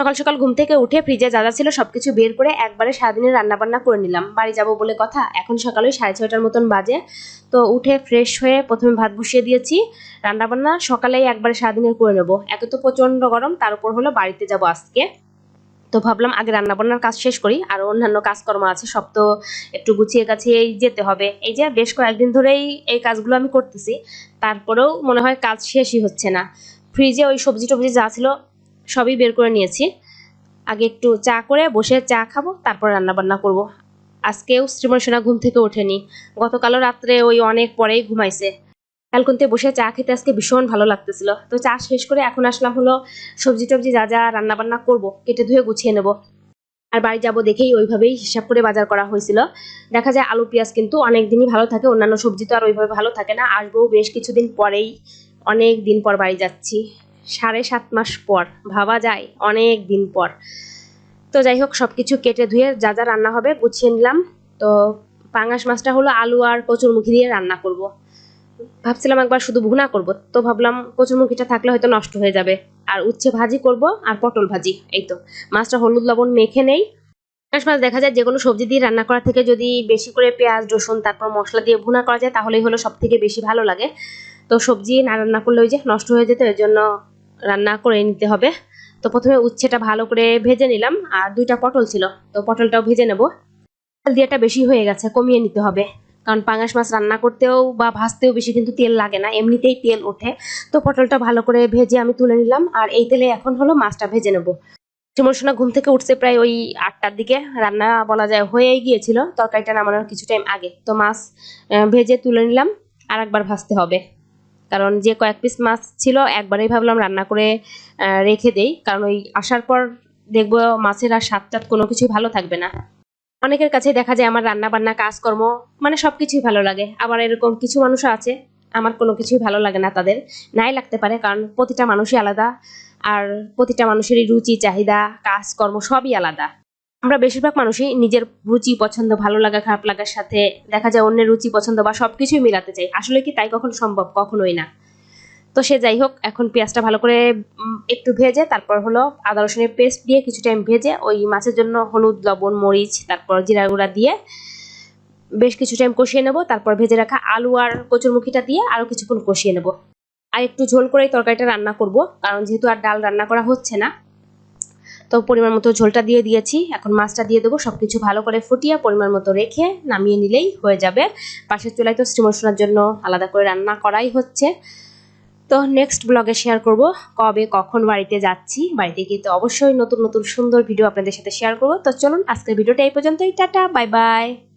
সকাল সকাল ঘুম থেকে উঠে ফ্রিজে যা যা ছিল সবকিছু বের করে একবারে সারাদিনের রান্না বান্না করে নিলাম। বাড়ি যাব বলে কথা, এখন সকালে সাড়ে ছয়টার মতন বাজে। তো উঠে ফ্রেশ হয়ে প্রথমে ভাত বসিয়ে দিয়েছি রান্না বান্না সকালেই একবারে সারাদিনের করে নেব। এত তো প্রচণ্ড গরম, তার উপর হলো বাড়িতে যাব আজকে। তো ভাবলাম আগে রান্না বান্নার কাজ শেষ করি, আর অন্যান্য কাজকর্ম আছে, সব তো একটু গুছিয়ে গাছিয়েই যেতে হবে। এই যে বেশ কয়েকদিন ধরেই এই কাজগুলো আমি করতেছি, তারপরেও মনে হয় কাজ শেষই হচ্ছে না। ফ্রিজে ওই সবজি টবজি যা ছিল সবই বের করে নিয়েছি। আগে একটু চা করে বসে চা খাব, তারপর রান্না বান্না করব। আজকেও শ্রীময় সোনা ঘুম থেকে ওঠেনি। গতকালও রাত্রে ওই অনেক পরেই ঘুমাইছে। কালকুনতে বসে চা খেতে আজকে ভীষণ ভালো লাগতেছিল। তো চা শেষ করে এখন আসলাম হলো সবজি টবজি যা যা রান্না বান্না করব, কেটে ধুয়ে গুছিয়ে নেব। আর বাড়ি যাব দেখেই ওইভাবেই হিসাব করে বাজার করা হয়েছিল। দেখা যায় আলু, পেঁয়াজ কিন্তু অনেক দিনই ভালো থাকে, অন্যান্য সবজি তো আর ওইভাবে ভালো থাকে না। আসব বেশ কিছুদিন পরেই, অনেক দিন পর বাড়ি যাচ্ছি। সাড়ে সাত মাস পর, ভাবা যায়, অনেক দিন পর। তো যাই হোক সব কিছু কেটে ধুয়ে যা যা রান্না হবে গুছিয়ে নিলাম। তো পাঙাশ মাছটা হলো আলু আর কচুরমুখী দিয়ে রান্না করব। ভাবছিলাম একবার শুধু ভুনা করব, তো ভাবলাম কচুরমুখীটা থাকলে হয়তো নষ্ট হয়ে যাবে। আর উচ্ছে ভাজি করব আর পটল ভাজি, এই তো। মাছটা হলুদ লবণ মেখে নেই। পাঙাশ মাছ দেখা যায় যে কোনো সবজি দিয়ে রান্না করা থেকে যদি বেশি করে পেঁয়াজ, রসুন, তারপর মশলা দিয়ে ভুনা করা যায়, তাহলেই হলো সব থেকে বেশি ভালো লাগে। তো সবজি না রান্না করলে ওই যে নষ্ট হয়ে যেত এর জন্য রান্না করে নিতে হবে। তো প্রথমে উচ্ছেটা ভালো করে ভেজে নিলাম। আর দুইটা পটল ছিল, তো পটলটাও ভেজে নেব। দিয়েটা বেশি হয়ে গেছে, কমিয়ে নিতে হবে। কারণ পাঙাশ মাছ রান্না করতেও বা ভাজতেও বেশি কিন্তু তেল লাগে না, এমনিতেই তেল ওঠে। তো পটলটা ভালো করে ভেজে আমি তুলে নিলাম। আর এই তেলে এখন হলো মাছটা ভেজে নেব। সোনা ঘুম থেকে উঠছে প্রায় ওই আটটার দিকে। রান্না বলা যায় হয়েই গিয়েছিল, তরকারিটা নামানোর কিছু টাইম আগে। তো মাছ ভেজে তুলে নিলাম। আর একবার ভাজতে হবে। কারণ যে কয়েক পিস মাছ ছিল, একবারেই ভাবলাম রান্না করে রেখে দেই। কারণ ওই আসার পর দেখব মাছের আর স্বাদ টাদ কোনো কিছুই ভালো থাকবে না। অনেকের কাছে দেখা যায় আমার রান্না বান্না কাজকর্ম মানে সব কিছুই ভালো লাগে। আবার এরকম কিছু মানুষ আছে, আমার কোনো কিছুই ভালো লাগে না তাদের। নাই লাগতে পারে, কারণ প্রতিটা মানুষই আলাদা। আর প্রতিটা মানুষেরই রুচি, চাহিদা, কাজকর্ম সবই আলাদা। আমরা বেশিরভাগ মানুষই নিজের রুচি, পছন্দ, ভালো লাগা, খারাপ লাগার সাথে দেখা যায় অন্যের রুচি, পছন্দ বা সবকিছুই মিলাতে চাই। আসলে কি তাই কখন সম্ভব? কখনোই না। তো সে যাই হোক, এখন পেঁয়াজটা ভালো করে একটু ভেজে, তারপর হলো আদা রসুনের পেস্ট দিয়ে কিছু টাইম ভেজে, ওই মাছের জন্য হলুদ, লবণ, মরিচ, তারপর জিরা গুঁড়া দিয়ে বেশ কিছু টাইম কষিয়ে নেব। তারপর ভেজে রাখা আলু আর কচুরমুখিটা দিয়ে আরও কিছুক্ষণ কষিয়ে নেব। আর একটু ঝোল করেই তরকারিটা রান্না করব, কারণ যেহেতু আর ডাল রান্না করা হচ্ছে না তো পরিমাণ মতো ঝোলটা দিয়ে দিয়েছি। এখন মাছটা দিয়ে দেবো সব কিছু ভালো করে ফুটিয়ে পরিমাণ মতো রেখে নামিয়ে নিলেই হয়ে যাবে। পাশের চুলায় তো শ্রীমর্শনার জন্য আলাদা করে রান্না করাই হচ্ছে। তো নেক্সট ব্লগে শেয়ার করব, কবে, কখন বাড়িতে যাচ্ছি। বাড়িতে গিয়ে তো অবশ্যই নতুন নতুন সুন্দর ভিডিও আপনাদের সাথে শেয়ার করব। তো চলুন, আজকের ভিডিওটা এই পর্যন্তই। Tata bye bye